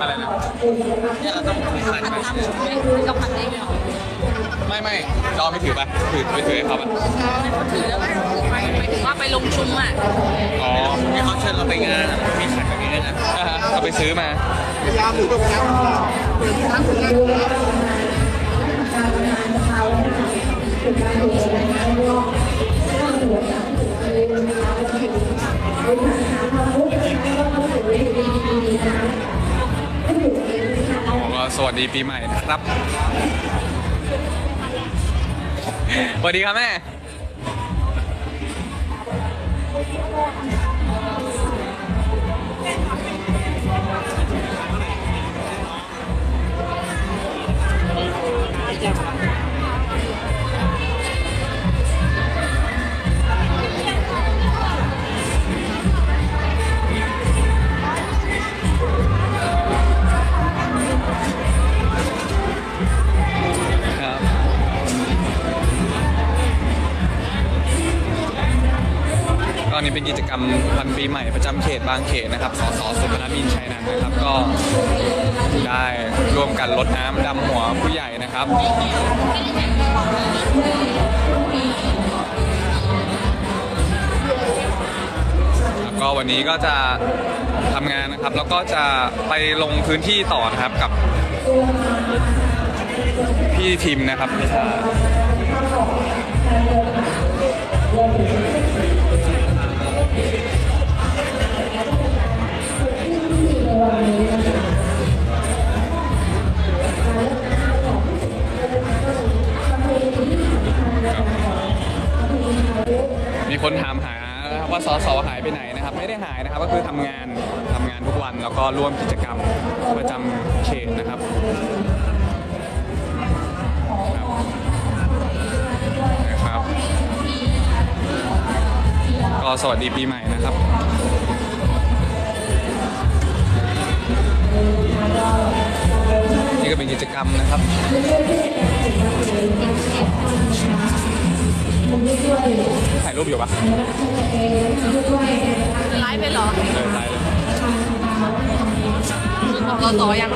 อะไรนะเนี่ยเราต้องถือขันไปก็ผัดเองเหรอไม่ไม่จอไม่ถือปะถือไปถือให้เขาปะถือแล้วก็ถือไปหมายถึงว่าไปลงชุมอะอ๋อที่เขาเชิญเราไปงานอะมีขันแบบนี้ด้วยนะอ่าฮะเอาไปซื้อมา ดีปีใหม่นะครับสวัสดีครับแม่ เป็นกิจกรรมวันปีใหม่ประจำเขตบางเขตนะครับ สสสุพนัทมินชัยนันท์นะครับ ก็ได้ร่วมกันลดน้ำดำหัวผู้ใหญ่นะครับแล้วก็วันนี้ก็จะทำงานนะครับ แล้วก็จะไปลงพื้นที่ต่อนะครับกับพี่ทีมนะครับพิธา ครับนะครับ ก็สวัสดีปีใหม่นะครับนี่ก็เป็นกิจกรรมนะครับถ่ายรูปอยู่ปะไลฟ์ไปเหรอเออถ่ายเลยบอก เราต่อยัง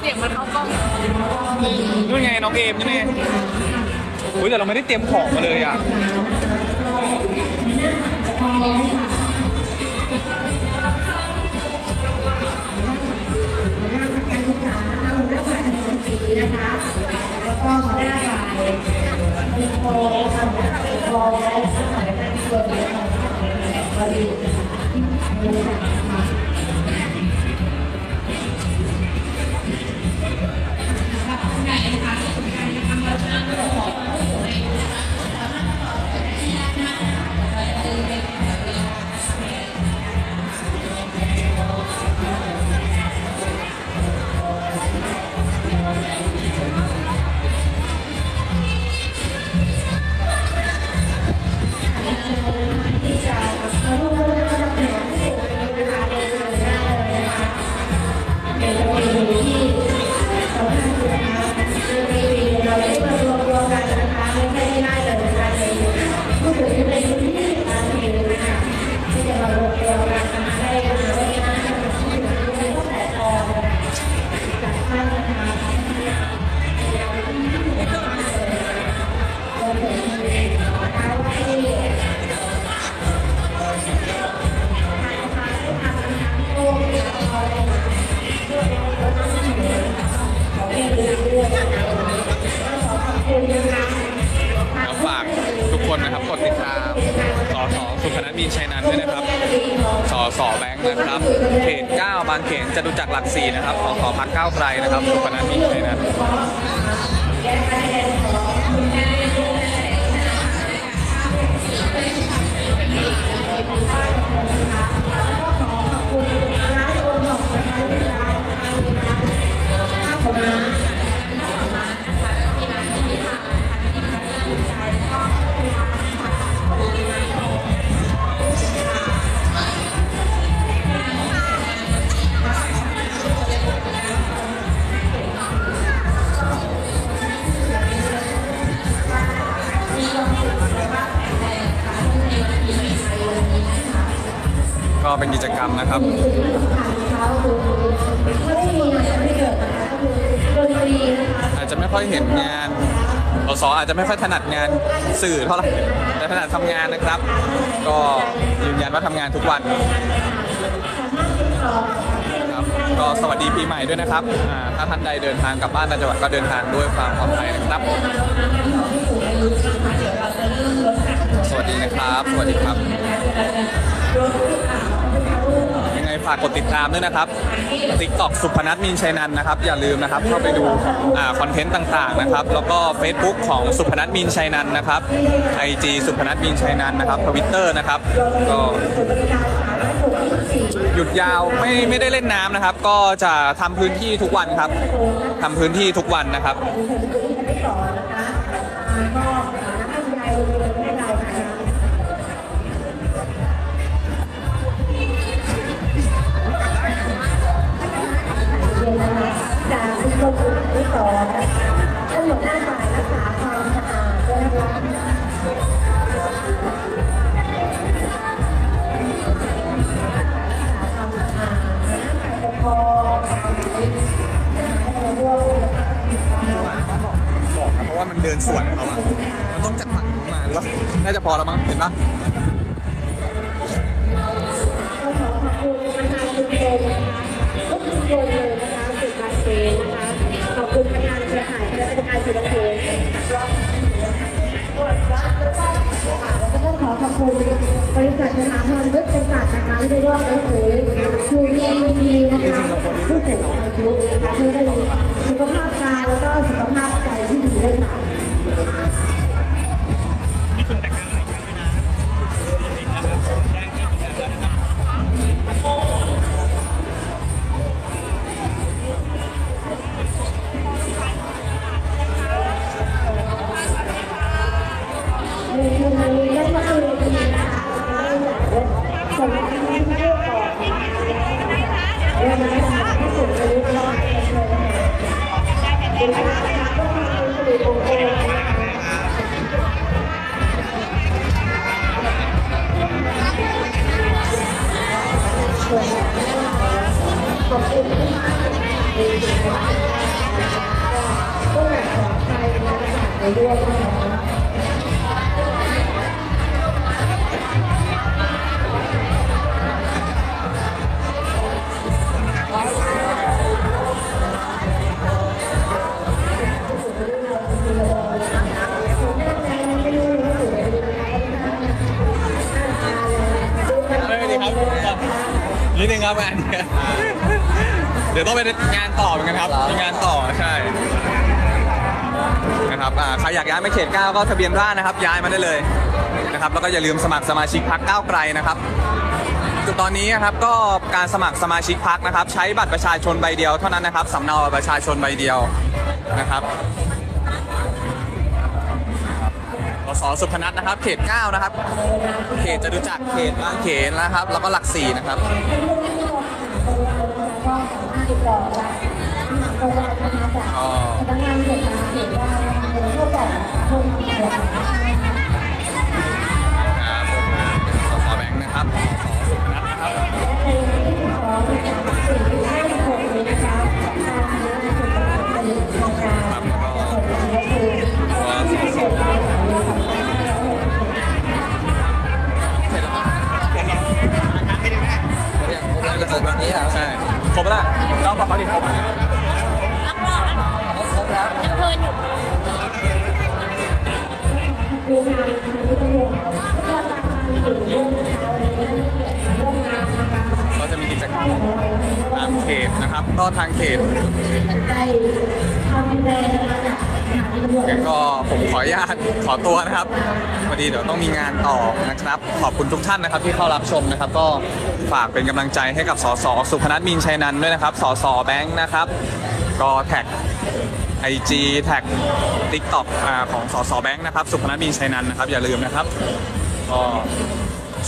เสียงมันเข้ากล้องนู่นไงน้องเอมนี่ไงโอ้ยแต่เราไม่ได้เตรียมของมาเลยอะแล้ว ค่ะ มีชัยนันท์ด้วยนะครับสอสอแบงค์นะครับ เขต 9 บางเขนจะดูจากหลักสี่นะครับ ขอขอพักเก้าวไกลนะครับสุพนัทมีชัยนันท์ นะครับอาจจะไม่ค่อยเห็นงานสสอาจจะไม่ค่อยถนัดงานสื่อเท่าไหร่แต่ถนัดทำงานนะครับ ก็ยืนยันว่าทำงานทุกวันครับก็สวัสดีปีใหม่ด้วยนะครับอ่าถ้าท่านใดเดินทางกลับบ้านต่างจังหวัดก็เดินทางด้วยความปลอดภัยนะครับ สวัสดีนะครับ สวัสดีครับยังไง ฝากกดติดตามด้วยนะครับ TikTok สุพนัทมีนชัยนันท์นะครับ อย่าลืมนะครับเข้าไปดูคอนเทนต์ต่างๆนะครับ แล้วก็ Facebook ของสุพนัทมีนชัยนันท์นะครับ IG สุพนัทมีนชัยนันท์นะครับทวิตเตอร์นะครับก็หยุดยาวไม่ไม่ได้เล่นน้ำนะครับ ก็จะทำพื้นที่ทุกวันครับทำพื้นที่ทุกวันนะครับ ว่ามันเดินสวนเขาอะมันต้องจากฝั่งนู้นมาหรือว่าน่าจะพอแล้วมั้งเห็นปะขอบคุณประธานชุมชนนะคะทุกชุมชนเลยนะคะสุดบาเซนนะคะขอบคุณประธานเครือข่ายคณะกรรมการสุดบางเขน ขอบคุณบริษัทสถาพรวิทย์จำกัดนะคะที่ได้ร่วมหนังสือชูเรียนดีนะคะผู้สูงอายุนะคะเพื่อได้สุขภาพกายแล้วก็สุขภาพใจที่ดีด้วยค่ะ ในสิ่ ยวต้องไปงานต่อเหมือนกันครับ มีงานต่อใช่นะครับอ่าใครอยากย้ายมาเขตเก้าก็ทะเบียนราษฎร์นะครับย้ายมาได้เลยนะครับแล้วก็อย่าลืมสมัครสมาชิกพักก้าวไกลนะครับจุดตอนนี้นะครับก็การสมัครสมาชิกพักนะครับ ใช้บัตรประชาชนใบเดียวเท่านั้นนะครับสำเนาบัตรประชาชนใบเดียวนะครับสสสุพนัทนะครับ เขต 9 นะครับ เขตจตุจักรเขตบางเขนนะครับ แล้วก็หลักสี่นะครับ ติดต่อ๋อพนักงานเก็บมาเห็นว่าเขาบอกคนเดียวครับสสแบงค์นะครับ ก็จะมีกิจกรรมตามเขตนะครับ ก็ทางเขตได้ทำแรงมาจากสถานีตำรวก็ผมขออนุญาตขอตัวนะครับพอดีเดี๋ยวต้องมีงานต่อนะครับ ขอบคุณทุกท่านนะครับ ที่เข้ารับชมนะครับ ก็ฝากเป็นกำลังใจให้กับสสสุพนัทมีนชัยนันด้วยนะครับสสแบงค์นะครับ ก็แท็ก IG แท็ก TikTok อ่าของสสแบงค์นะครับ สุพนัทมีนชัยนันนะครับ อย่าลืมนะครับก็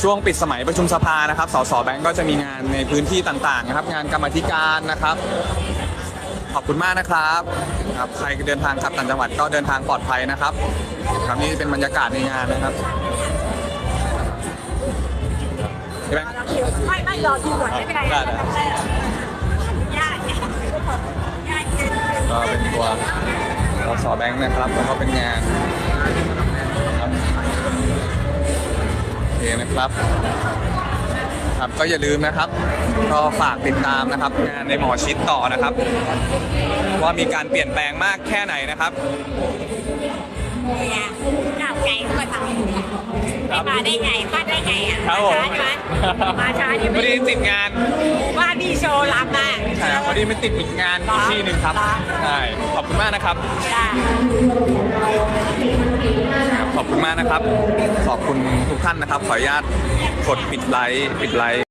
ช่วงปิดสมัยประชุมสภานะครับ สสแบงก์ก็จะมีงานในพื้นที่ต่างๆนะครับ งานกรรมาธิการนะครับ ขอบคุณมากนะครับครับ ใครเดินทางกลับต่างจังหวัดก็เดินทางปลอดภัยนะครับ ครับนี่เป็นบรรยากาศในงานนะครับใช่ไหมไม่ไม่รอคิวก่อนไม่เป็นไรได้ได้ยากยากก็เป็นตัวสสแบงค์นะครับแล้วก็เป็นงาน องนะครับครับก็อย่าลืมนะครับ ก็ฝากติดตามนะครับ งานในหมอชิดต่อนะครับ ว่ามีการเปลี่ยนแปลงมากแค่ไหนนะครับ ไม่มาได้ไงพลาดได้ไงอะครับผม มาช้าใช่ไหมมาช้ายังพไม่อดีติดงานว่าพี่โชว์รับมาใช่ครับพอดีมันติดอีกงานอีกที่หนึ่งครับ ใช่ ขอบคุณมากนะครับ จ้า ขอบคุณมากนะครับ ขอบคุณทุกท่านนะครับ ขออนุญาตกดปิดไลค์ ปิดไลค์